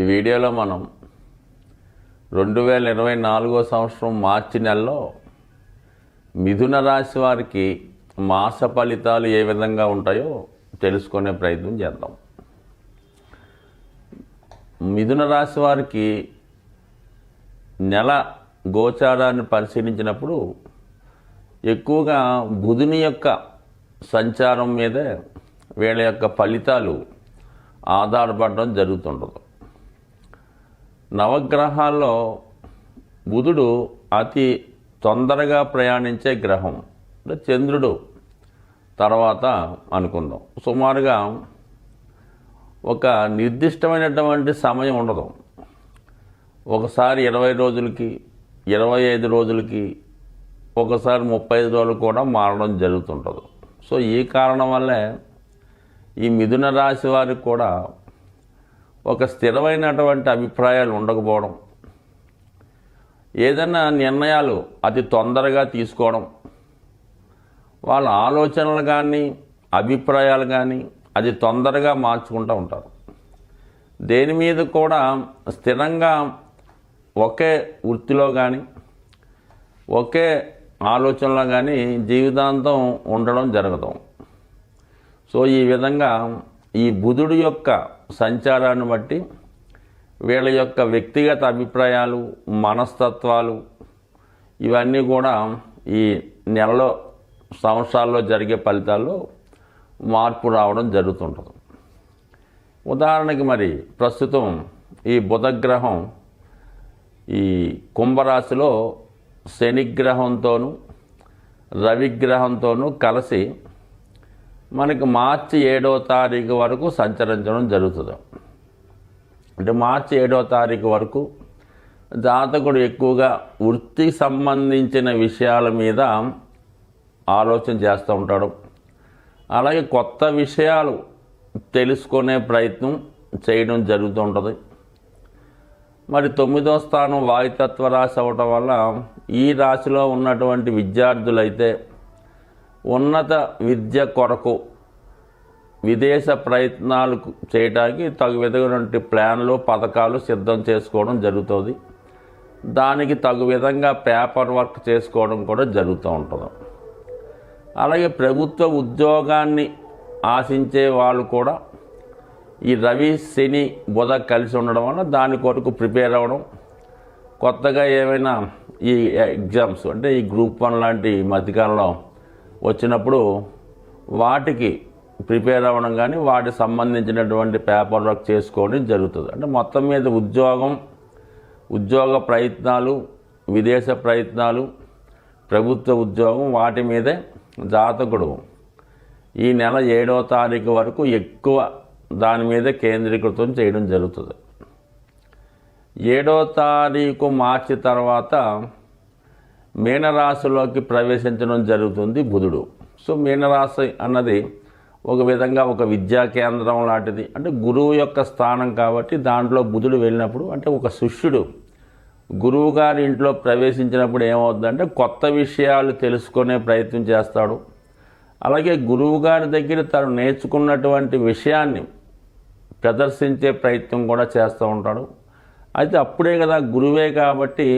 ఈ వీడియోలో మనం రెండు వేల ఇరవై నాలుగో సంవత్సరం మార్చి నెలలో మిథున రాశి వారికి మాస ఫలితాలు ఏ విధంగా ఉంటాయో తెలుసుకునే ప్రయత్నం చేద్దాం. మిథున రాశి వారికి నెల గోచారాన్ని పరిశీలించినప్పుడు ఎక్కువగా బుధుని యొక్క సంచారం మీదే వీళ్ళ యొక్క ఫలితాలు ఆధారపడడం జరుగుతుండదు. నవగ్రహాల్లో బుధుడు అతి తొందరగా ప్రయాణించే గ్రహం. అంటే చంద్రుడు. తర్వాత అనుకుందాం. సుమారుగా ఒక నిర్దిష్టమైనటువంటి సమయం ఉండదు. ఒకసారి ఇరవై రోజులకి ఇరవై ఐదు రోజులకి ఒకసారి ముప్పై ఐదు రోజులు కూడా మారడం జరుగుతుంటుంది. సో ఈ కారణం వల్లే ఈ మిథున రాశి వారికి కూడా ఒక స్థిరమైనటువంటి అభిప్రాయాలు ఉండకపోవడం ఏదైనా నిర్ణయాలు అతి తొందరగా తీసుకోవడం వాళ్ళ ఆలోచనలు కానీ అభిప్రాయాలు కానీ అది తొందరగా మార్చుకుంటూ ఉంటారు. దేని మీద కూడా స్థిరంగా ఒకే వృత్తిలో కానీ ఒకే ఆలోచనలో కానీ జీవితాంతం ఉండడం జరగదు. సో ఈ విధంగా ఈ బుధుడు యొక్క సంచారాన్ని బట్టి వీళ్ళ యొక్క వ్యక్తిగత అభిప్రాయాలు మనస్తత్వాలు ఇవన్నీ కూడా ఈ నెలలో సంవత్సరాల్లో జరిగే ఫలితాల్లో మార్పు రావడం జరుగుతుంటుంది. ఉదాహరణకి మరి ప్రస్తుతం ఈ బుధగ్రహం ఈ కుంభరాశిలో శనిగ్రహంతోనూ రవిగ్రహంతోనూ కలిసి మనకి మార్చి ఏడో తారీఖు వరకు సంచరించడం జరుగుతుంది. అంటే మార్చి ఏడవ తారీఖు వరకు జాతకుడు ఎక్కువగా వృత్తికి సంబంధించిన విషయాల మీద ఆలోచన చేస్తూ ఉంటాడు. అలాగే కొత్త విషయాలు తెలుసుకునే ప్రయత్నం చేయడం జరుగుతూ ఉంటుంది. మరి తొమ్మిదో స్థానం వాయుతత్వ రాశి అవ్వటం వల్ల ఈ రాశిలో ఉన్నటువంటి విద్యార్థులైతే ఉన్నత విద్య కొరకు విదేశ ప్రయత్నాలు చేయడానికి తగు విధమైనటువంటి ప్లాన్లు పథకాలు సిద్ధం చేసుకోవడం జరుగుతుంది. దానికి తగు విధంగా పేపర్ వర్క్ చేసుకోవడం కూడా జరుగుతూ ఉంటుంది. అలాగే ప్రభుత్వ ఉద్యోగాన్ని ఆశించే వాళ్ళు కూడా ఈ రవి శని బుధ కలిసి ఉండడం వల్ల దాని కొరకు ప్రిపేర్ అవ్వడం కొత్తగా ఏమైనా ఈ ఎగ్జామ్స్ అంటే ఈ గ్రూప్ వన్ లాంటి మధ్యకాలంలో వచ్చినప్పుడు వాటికి ప్రిపేర్ అవ్వడం కానీ వాటికి సంబంధించినటువంటి పేపర్ వర్క్ చేసుకోవడం జరుగుతుంది. అంటే మొత్తం మీద ఉద్యోగం ఉద్యోగ ప్రయత్నాలు విదేశ ప్రయత్నాలు ప్రభుత్వ ఉద్యోగం వాటి మీదే జాతకుడు. ఈ నెల ఏడవ తారీఖు వరకు ఎక్కువ దాని మీద కేంద్రీకృతం చేయడం జరుగుతుంది. ఏడో తారీఖు మార్చి తర్వాత మీనరాశిలోకి ప్రవేశించడం జరుగుతుంది బుధుడు. సో మీనరాశి అన్నది ఒక విధంగా ఒక విద్యా కేంద్రం లాంటిది. అంటే గురువు యొక్క స్థానం కాబట్టి దాంట్లో బుధుడు వెళ్ళినప్పుడు అంటే ఒక శిష్యుడు గురువు గారి ఇంట్లో ప్రవేశించినప్పుడు ఏమవుతుందంటే కొత్త విషయాలు తెలుసుకునే ప్రయత్నం చేస్తాడు. అలాగే గురువు గారి దగ్గర తను నేర్చుకున్నటువంటి విషయాన్ని ప్రదర్శించే ప్రయత్నం కూడా చేస్తూ ఉంటాడు. అయితే అప్పుడే కదా గురువే కాబట్టి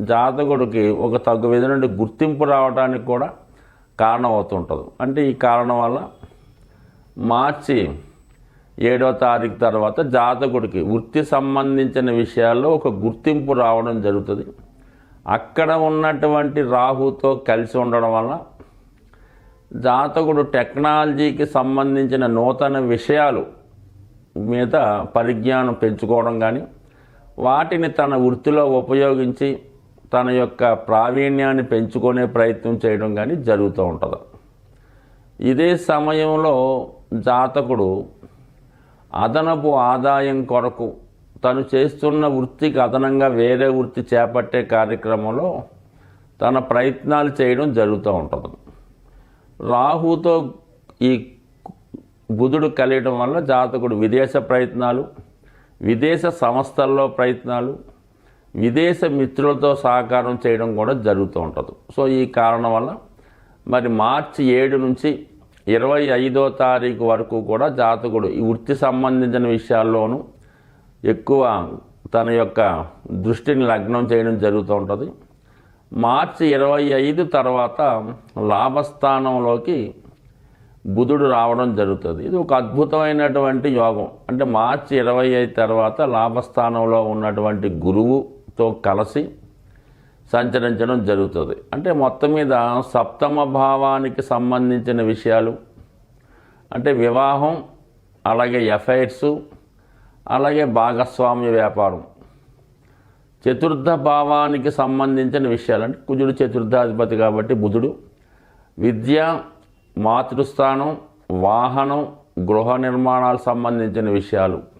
జాతకుడికి ఒక తగ్గు నుండి గుర్తింపు రావడానికి కూడా కారణం అవుతుంటుంది అంటే ఈ కారణం వల్ల మార్చి ఏడవ తారీఖు తర్వాత జాతకుడికి వృత్తి సంబంధించిన విషయాల్లో ఒక గుర్తింపు రావడం జరుగుతుంది. అక్కడ ఉన్నటువంటి రాహుతో కలిసి ఉండడం వల్ల జాతకుడు టెక్నాలజీకి సంబంధించిన నూతన విషయాలు మీద పరిజ్ఞానం పెంచుకోవడం కానీ వాటిని తన వృత్తిలో ఉపయోగించి తన యొక్క ప్రావీణ్యాన్ని పెంచుకునే ప్రయత్నం చేయడం కానీ జరుగుతూ ఉంటుంది. ఇదే సమయంలో జాతకుడు అదనపు ఆదాయం కొరకు తను చేస్తున్న వృత్తికి అదనంగా వేరే వృత్తి చేపట్టే కార్యక్రమంలో తన ప్రయత్నాలు చేయడం జరుగుతూ ఉంటుంది. రాహుతో ఈ బుధుడు కలియడం వల్ల జాతకుడు విదేశ ప్రయత్నాలు విదేశ సంస్థల్లో ప్రయత్నాలు విదేశ మిత్రులతో సహకారం చేయడం కూడా జరుగుతూ ఉంటుంది. సో ఈ కారణం వల్ల మరి మార్చి ఏడు నుంచి ఇరవై ఐదో తారీఖు వరకు కూడా జాతకుడు ఈ వృత్తి సంబంధించిన విషయాల్లోనూ ఎక్కువ తన యొక్క దృష్టిని లగ్నం చేయడం జరుగుతూ ఉంటుంది. మార్చి ఇరవై ఐదు తర్వాత లాభస్థానంలోకి బుధుడు రావడం జరుగుతుంది. ఇది ఒక అద్భుతమైనటువంటి యోగం. అంటే మార్చి ఇరవై ఐదు తర్వాత లాభస్థానంలో ఉన్నటువంటి గురువు తో కలిసి సంచరించడం జరుగుతుంది. అంటే మొత్తం మీద సప్తమ భావానికి సంబంధించిన విషయాలు అంటే వివాహం అలాగే ఎఫైర్స్ అలాగే భాగస్వామ్య వ్యాపారం చతుర్థ భావానికి సంబంధించిన విషయాలు. అంటే కుజుడు చతుర్థాధిపతి కాబట్టి బుధుడు విద్య మాతృస్థానం వాహనం గృహ నిర్మాణాలకు సంబంధించిన విషయాలు.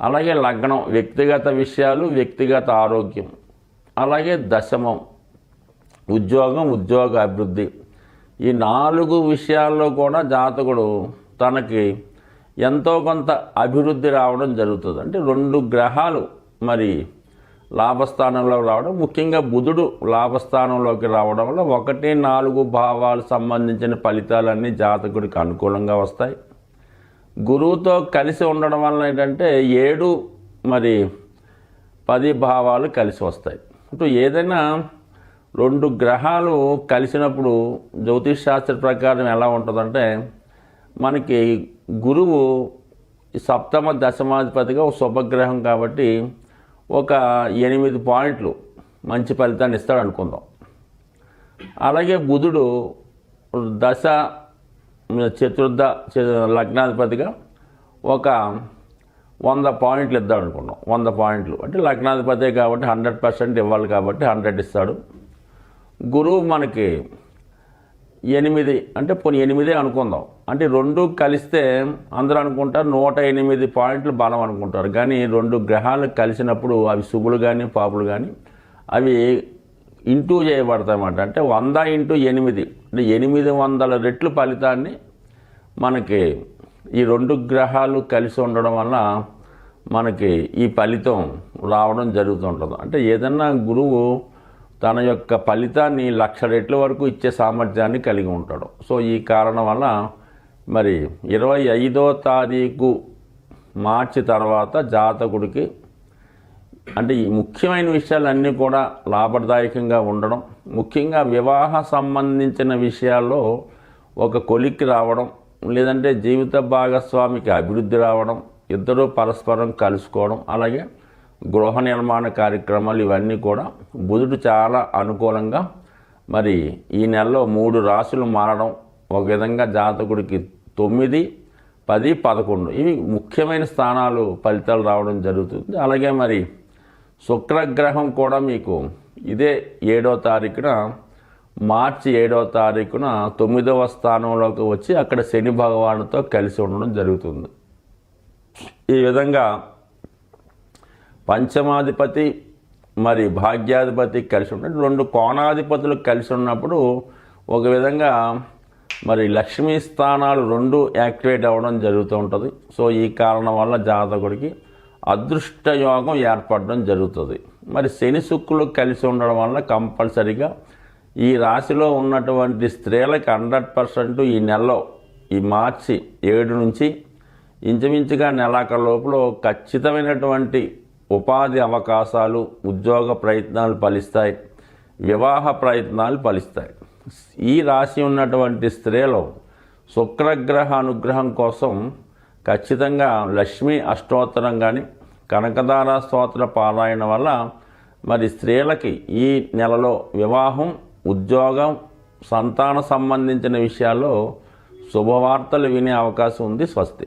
అలాగే లగ్నం వ్యక్తిగత విషయాలు వ్యక్తిగత ఆరోగ్యం. అలాగే దశమం ఉద్యోగం ఉద్యోగ అభివృద్ధి. ఈ నాలుగు విషయాల్లో కూడా జాతకుడు తనకి ఎంతో కొంత అభివృద్ధి రావడం జరుగుతుంది. అంటే రెండు గ్రహాలు మరి లాభస్థానంలో రావడం ముఖ్యంగా బుధుడు లాభస్థానంలోకి రావడం వల్ల ఒకటి నాలుగు భావాలు సంబంధించిన ఫలితాలన్నీ జాతకుడికి అనుకూలంగా వస్తాయి. గురువుతో కలిసి ఉండడం వల్ల ఏంటంటే ఏడు మరి పది భావాలు కలిసి వస్తాయి. ఇప్పుడు ఏదైనా రెండు గ్రహాలు కలిసినప్పుడు జ్యోతిష్ శాస్త్ర ప్రకారం ఎలా ఉంటుందంటే మనకి గురువు సప్తమ దశమాధిపతిగా ఒక శుభగ్రహం కాబట్టి ఒక ఎనిమిది పాయింట్లు మంచి ఫలితాన్ని ఇస్తాడు అనుకుందాం. అలాగే బుధుడు దశ చతుర్థ చ- లగ్నాధిపతిగా ఒక వంద పాయింట్లు ఇద్దాం అనుకున్నాం. వంద పాయింట్లు. అంటే లగ్నాధిపతి కాబట్టి హండ్రెడ్ పర్సెంట్ ఇవ్వాలి కాబట్టి హండ్రెడ్ ఇస్తాడు. గురువు మనకి ఎనిమిది అంటే పోనీ ఎనిమిదే అనుకుందాం. అంటే రెండు కలిస్తే అందరూ అనుకుంటారు నూట ఎనిమిది పాయింట్లు బలం అనుకుంటారు. కానీ రెండు గ్రహాలు కలిసినప్పుడు అవి శుభులు కానీ పాపులు కానీ అవి ఇంటూ చేయబడతాయన్నమాట. అంటే వంద ఇంటూ ఎనిమిది. అంటే ఎనిమిది వందల రెట్లు ఫలితాన్ని మనకి ఈ రెండు గ్రహాలు కలిసి ఉండడం వల్ల మనకి ఈ ఫలితం రావడం జరుగుతుంటుంది. అంటే ఏదన్నా గురువు తన యొక్క ఫలితాన్ని లక్ష రెట్ల వరకు ఇచ్చే సామర్థ్యాన్ని కలిగి ఉంటాడు. సో ఈ కారణం వల్ల మరి ఇరవై ఐదో తారీఖు మార్చి తర్వాత జాతకుడికి అంటే ఈ ముఖ్యమైన విషయాలన్నీ కూడా లాభదాయకంగా ఉండడం ముఖ్యంగా వివాహ సంబంధించిన విషయాల్లో ఒక కొలిక్కి రావడం లేదంటే జీవిత భాగస్వామికి అభివృద్ధి రావడం ఇద్దరూ పరస్పరం కలుసుకోవడం అలాగే గృహ నిర్మాణ కార్యక్రమాలు ఇవన్నీ కూడా బుధుడు చాలా అనుకూలంగా మరి ఈ నెలలో మూడు రాశులు మారడం ఒక విధంగా జాతకుడికి తొమ్మిది పది పదకొండు ఇవి ముఖ్యమైన స్థానాలు ఫలితాలు రావడం జరుగుతుంది. అలాగే మరి శుక్రగ్రహం కూడా మీకు ఇదే ఏడో తారీఖున మార్చి ఏడో తారీఖున తొమ్మిదవ స్థానంలోకి వచ్చి అక్కడ శని భగవానుతో కలిసి ఉండడం జరుగుతుంది. ఈ విధంగా పంచమాధిపతి మరి భాగ్యాధిపతి కలిసి ఉన్నట్టు రెండు కోణాధిపతులు కలిసి ఉన్నప్పుడు ఒక విధంగా మరి లక్ష్మీ స్థానాలు రెండు యాక్టివేట్ అవ్వడం జరుగుతూ ఉంటుంది. సో ఈ కారణం వల్ల జాతకుడికి అదృష్ట యోగం ఏర్పడడం జరుగుతుంది. మరి శని శుక్రులు కలిసి ఉండడం వల్ల కంపల్సరిగా ఈ రాశిలో ఉన్నటువంటి స్త్రీలకు హండ్రెడ్ పర్సెంట్ ఈ నెలలో ఈ మార్చి ఏడు నుంచి ఇంచుమించుగా నెలాఖరు లోపల ఖచ్చితమైనటువంటి ఉపాధి అవకాశాలు ఉద్యోగ ప్రయత్నాలు ఫలిస్తాయి వివాహ ప్రయత్నాలు ఫలిస్తాయి. ఈ రాశి ఉన్నటువంటి స్త్రీలు శుక్రగ్రహ అనుగ్రహం కోసం ఖచ్చితంగా లక్ష్మీ అష్టోత్తరం కానీ కనకదార స్తోత్ర పారాయణ వల్ల మరి స్త్రీలకి ఈ నెలలో వివాహం ఉద్యోగం సంతాన సంబంధించిన విషయాల్లో శుభవార్తలు వినే అవకాశం ఉంది స్వస్తి.